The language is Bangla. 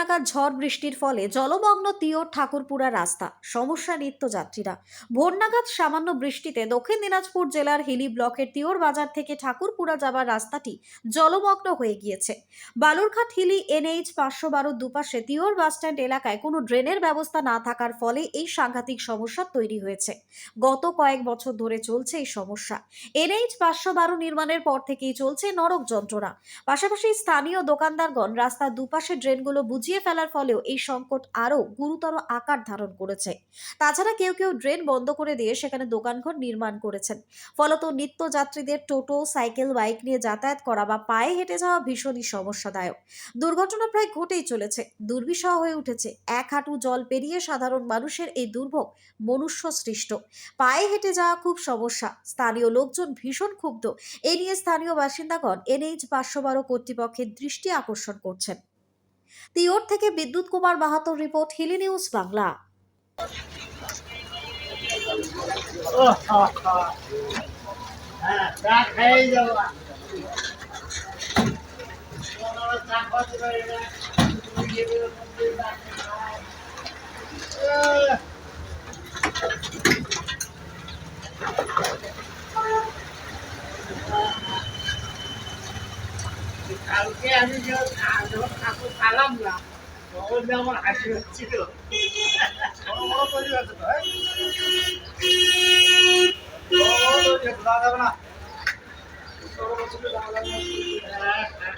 নাগাদ ঝড় বৃষ্টির ফলে জলমগ্ন তিওর ঠাকুরপুরা রাস্তা। সমস্যা নিত্যযাত্রীরা। ভোর নাগাদ সামান্য বৃষ্টিতে দক্ষিণ দিনাজপুর জেলার হিলি ব্লকের তিওর বাজার থেকে ঠাকুরপুরা যাবার রাস্তাটি জলমগ্ন হয়ে গিয়েছে। বালুরঘাট হিলি এনএইচ পাঁচশো বারোর দুপাশে তিওর বাসস্ট্যান্ড এলাকায় কোনো ড্রেনের ব্যবস্থা না থাকার ফলে এই সাংঘাতিক সমস্যা তৈরি হয়েছে। গত কয়েক বছর ধরে চলছে এই সমস্যা। এনএইচ পাঁচশো বারো নির্মাণের পর থেকেই চলছে নরক যন্ত্রণা। পাশাপাশি স্থানীয় দোকানদারগণ রাস্তার দুপাশে ড্রেনগুলো বুঝিয়ে ফেলার ফলেও এই সংকট আরও গুরুতর আকার ধারণ করেছে। তাছাড়া কেউ কেউ ড্রেন বন্ধ করে দিয়ে সেখানে দোকানঘর নির্মাণ করেছেন। ফলত নিত্যযাত্রীদের টোটো, সাইকেল, বাইক নিয়ে যাতায়াত করা বা পায়ে হেঁটে যাওয়া ভীষণই সমস্যাদায়ক। দুর্ঘটনা প্রায় ঘটেই চলেছে। দুর্বিষহ হয়ে উঠেছে। এক হাঁটু জল পেরিয়ে সাধারণ মানুষের এই দুর্ভোগ মনুষ্য সৃষ্ট পায়ে হেঁটে যাওয়া খুব সমস্যা। স্থানীয় লোকজন ভীষণ ক্ষুব্ধ। এ নিয়ে স্থানীয় বাসিন্দাগণ এনএইচ পাঁচশো বারো কর্তৃপক্ষের দৃষ্টি আকর্ষণ করছেন। তিওর থেকে বিদ্যুৎ কুমার মাহাতোর রিপোর্ট হিলি নিউজ বাংলা। হ্যাঁ চা খেয়ে যাব 我两万来收，几个？我我我这是哎，我我也不知道咋了，我我这边咋办呢？哎。